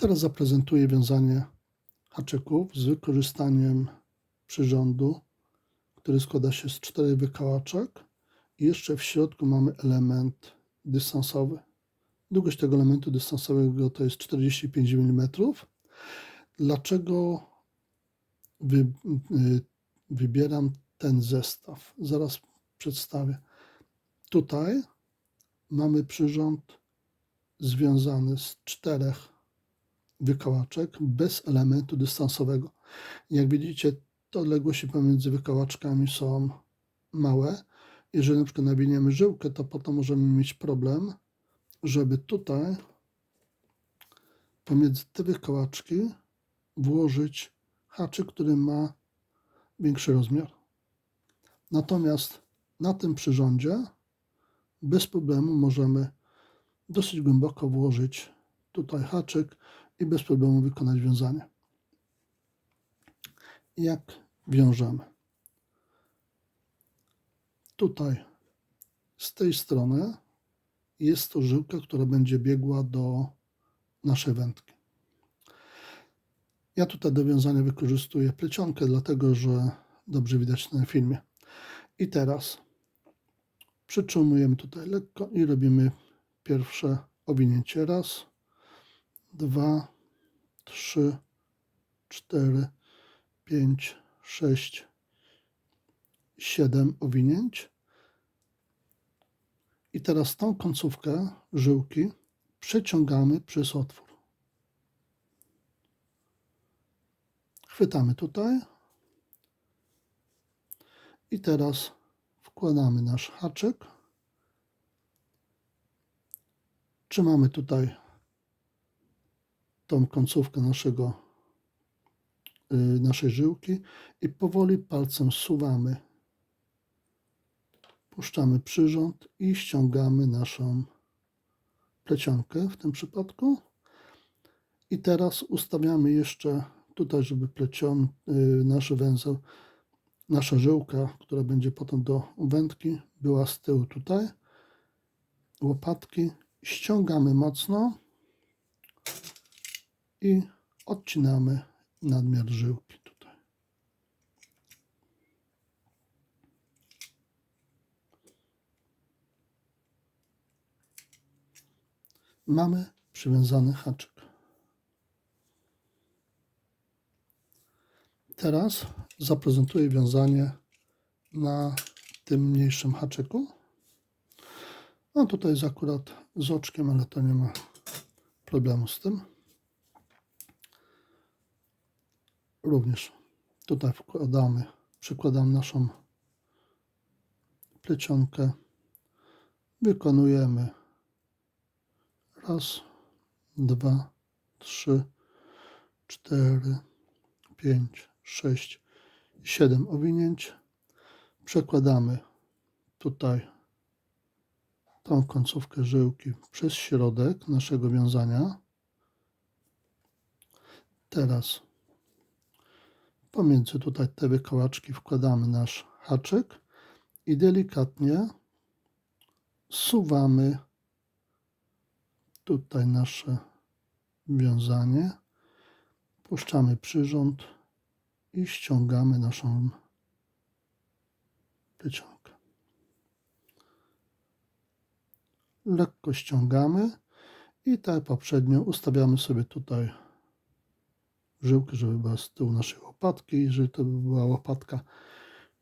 Teraz zaprezentuję wiązanie haczyków z wykorzystaniem przyrządu, który składa się z czterech wykałaczek i jeszcze w środku mamy element dystansowy. Długość tego elementu dystansowego to jest 45 mm. Dlaczego wy, y, wybieram ten zestaw? Zaraz przedstawię. Tutaj mamy przyrząd związany z czterech wykałaczek bez elementu dystansowego. Jak widzicie, te odległości pomiędzy wykałaczkami są małe. Jeżeli na przykład żyłkę, to potem możemy mieć problem, żeby tutaj pomiędzy te wykałaczki włożyć haczyk, który ma większy rozmiar. Natomiast na tym przyrządzie bez problemu możemy dosyć głęboko włożyć tutaj haczyk i bez problemu wykonać wiązanie. Jak wiążemy? Tutaj z tej strony jest to żyłka, która będzie biegła do naszej wędki. Ja tutaj do wiązania wykorzystuję plecionkę, dlatego że dobrze widać na filmie. I teraz przytrzymujemy tutaj lekko i robimy pierwsze owinięcie. Raz, dwa, trzy, cztery, pięć, sześć, siedem owinięć. I teraz tą końcówkę żyłki przeciągamy przez otwór. Chwytamy tutaj. I teraz wkładamy nasz haczyk. Trzymamy tutaj tą końcówkę naszego, y, naszej żyłki i powoli palcem suwamy. Puszczamy przyrząd i ściągamy naszą plecionkę w tym przypadku. I teraz ustawiamy jeszcze tutaj, żeby plecion, y, nasz węzeł, nasza żyłka, która będzie potem do wędki, była z tyłu tutaj. Łopatki ściągamy mocno i odcinamy nadmiar żyłki tutaj. Mamy przywiązany haczyk. Teraz zaprezentuję wiązanie na tym mniejszym haczyku. No tutaj jest akurat z oczkiem, ale to nie ma problemu z tym. Również tutaj wkładamy, przykładam naszą plecionkę. Wykonujemy raz, dwa, trzy, cztery, pięć, sześć, siedem owinięć. Przekładamy tutaj tą końcówkę żyłki przez środek naszego wiązania. Teraz pomiędzy tutaj te wykołaczki wkładamy nasz haczyk i delikatnie suwamy tutaj nasze wiązanie. Puszczamy przyrząd i ściągamy naszą plecionkę. Lekko ściągamy i tak poprzednio ustawiamy sobie tutaj żyłkę, żeby była z tyłu naszej łopatki. Jeżeli to by była łopatka,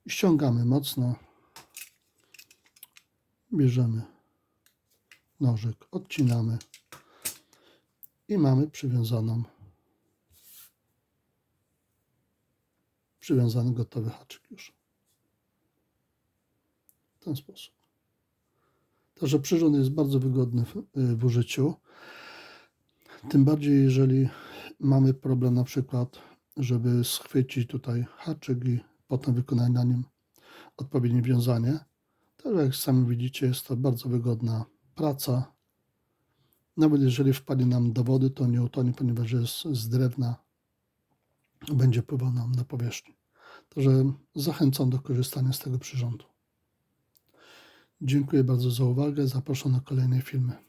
ściągamy mocno. Bierzemy nożyk, odcinamy i mamy przywiązaną przywiązany gotowy haczyk już. W ten sposób. Także przyrząd jest bardzo wygodny w, w użyciu. Tym bardziej, jeżeli mamy problem na przykład, żeby schwycić tutaj haczyk i potem wykonać na nim odpowiednie wiązanie. To jak sami widzicie, jest to bardzo wygodna praca. Nawet jeżeli wpadnie nam do wody, to nie utonie, ponieważ jest z drewna, będzie pływał nam na powierzchni. Także zachęcam do korzystania z tego przyrządu. Dziękuję bardzo za uwagę. Zapraszam na kolejne filmy.